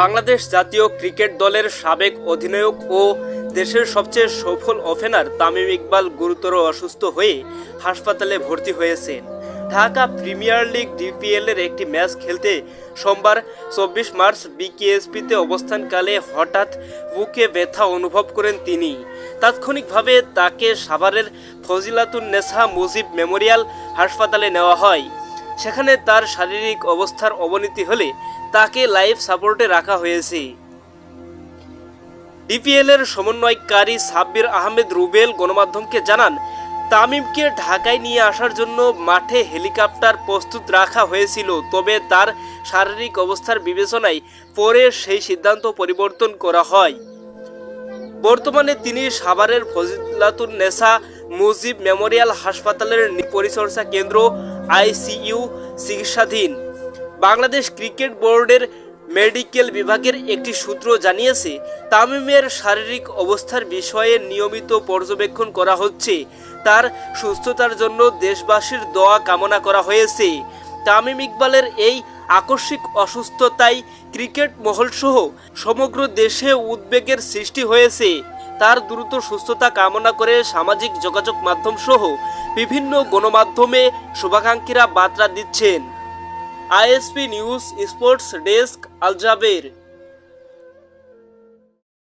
বাংলাদেশ জাতীয় ক্রিকেট দলের সাবেক অধিনায়ক ও দেশের সবচেয়ে সফল ওপেনার তামিম ইকবাল গুরুতর অসুস্থ হয়ে হাসপাতালে ভর্তি হয়েছেন। ঢাকা প্রিমিয়ার লিগ ডিপিএল এর একটি ম্যাচ খেলতে সোমবার চব্বিশ মার্চ বিকেএসপিতে অবস্থানকালে হঠাৎ বুকে ব্যথা অনুভব করেন তিনি। তাৎক্ষণিকভাবে তাকে সাভারের ফজিলাতুন নেসা মুজিব মেমোরিয়াল হাসপাতালে নেওয়া হয়। সেখানে তার শারীরিক অবস্থার অবনতি হলে তাকে লাইফ সাপোর্টে রাখা হয়েছে। ডিপিএল এর সমন্বয়কারী সাব্বির আহমেদ রুবেল গণমাধ্যমকে জানান, তামিমকে ঢাকায় নিয়ে আসার জন্য মাঠে হেলিকপ্টার প্রস্তুত রাখা হয়েছিল, তবে তার শারীরিক অবস্থার বিবেচনায় পরে সেই সিদ্ধান্ত পরিবর্তন করা হয়। বর্তমানে তিনি সাভারের ফজিলাতুন নেসা মুজিব মেমোরিয়াল হাসপাতালের পরিচর্যা কেন্দ্র, আইসিইউ, চিকিৎসাধীন। বাংলাদেশ ক্রিকেট বোর্ডের মেডিকেল বিভাগের একটি সূত্র জানিয়েছে, তামিমের শারীরিক অবস্থার বিষয়ে নিয়মিত পর্যবেক্ষণ করা হচ্ছে। তার সুস্থতার জন্য দেশবাসীর দোয়া কামনা করা হয়েছে। তামিম ইকবালের এই আকস্মিক অসুস্থতায় ক্রিকেট মহলসহ সমগ্র দেশে উদ্বেগের সৃষ্টি হয়েছে। তার দ্রুত সুস্থতা কামনা করে সামাজিক যোগাযোগ মাধ্যম সহ বিভিন্ন গণমাধ্যমে শুভাকাঙ্ক্ষীরা বার্তা দিচ্ছেন। ISP news sports desk Aljaber